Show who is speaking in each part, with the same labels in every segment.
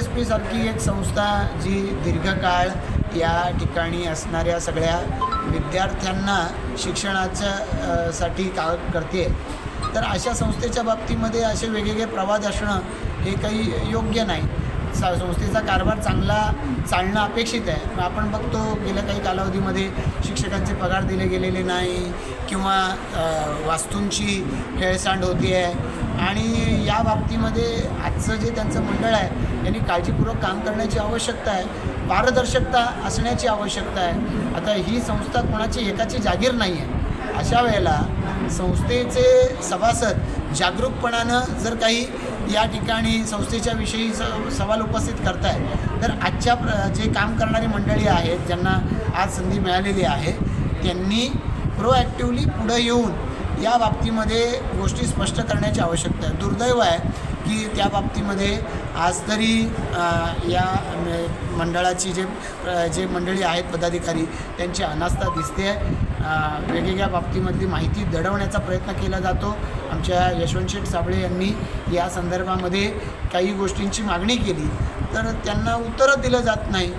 Speaker 1: सारखी एक संस्था जी दीर्घकाळ या ठिकाणी असणाऱ्या सगळ्या विद्यार्थ्यांना शिक्षणाच्या साठी का करते. तर अशा संस्थेच्या बाबतीमध्ये असे वेगवेगळे प्रवाद असणं हे काही योग्य नाही. सा संस्थेचा कारभार चांगला चालणं अपेक्षित आहे. पण आपण बघतो गेल्या काही कालावधीमध्ये शिक्षकांचे पगार दिले गेलेले नाही किंवा वास्तूंची हेळसांड होती आहे. आणि या बाबतीमध्ये आजचं जे त्यांचं मंडळ आहे यांनी काळजीपूर्वक काम करण्याची आवश्यकता आहे. पारदर्शकता असण्याची आवश्यकता आहे. आता ही संस्था कोणाची एकाची जागीर नाही आहे अशा वेळेला संस्थेचे सभासद जागरूकपणानं जर काही या ठिकाणी संस्थेच्या विषयी स सवाल उपस्थित करताय तर आजच्या प्र जे काम करणारी मंडळी आहेत ज्यांना आज संधी मिळालेली आहे त्यांनी प्रोॲक्टिवली पुढं येऊन या बाबतीमध्ये गोष्टी स्पष्ट करण्याची आवश्यकता आहे. दुर्दैव आहे की त्या बाबतीमध्ये आज तरी या मंडळाची जे जे मंडळी आहेत पदाधिकारी त्यांची अनास्था दिसते. आहे वेगवेगळ्या बाबतीमधली माहिती दडवण्याचा प्रयत्न केला जातो. आमच्या यशवंतशेठ साबळे यांनी या संदर्भामध्ये काही गोष्टींची मागणी केली. तर त्यांना उत्तरं दिलं जात नाही.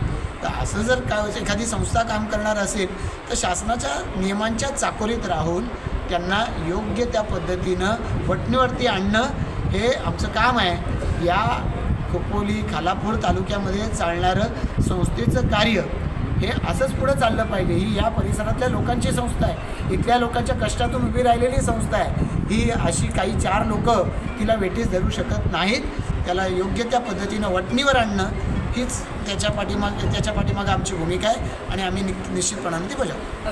Speaker 1: तर असं जर का एखादी संस्था काम करणार असेल तर शासनाच्या नियमांच्या चाकोरीत राहून त्यांना योग्य त्या पद्धतीनं वटणीवरती आणणं हे आमचं काम आहे. या खोपोली खालापूर तालुक्यामध्ये चालणारं संस्थेचं कार्य हे असंच पुढं चाललं पाहिजे. ही या परिसरातल्या लोकांची संस्था आहे. इथल्या लोकांच्या कष्टातून उभी राहिलेली संस्था आहे. ही अशी काही चार लोक तिला वेटीस धरू शकत नाहीत. त्याला योग्य त्या पद्धतीनं वटणीवर आणणं हीच त्याच्या पाठीमाग त्याच्या पाठीमागं आमची भूमिका आहे आणि आम्ही नि निश्चितपणाने ती बजावू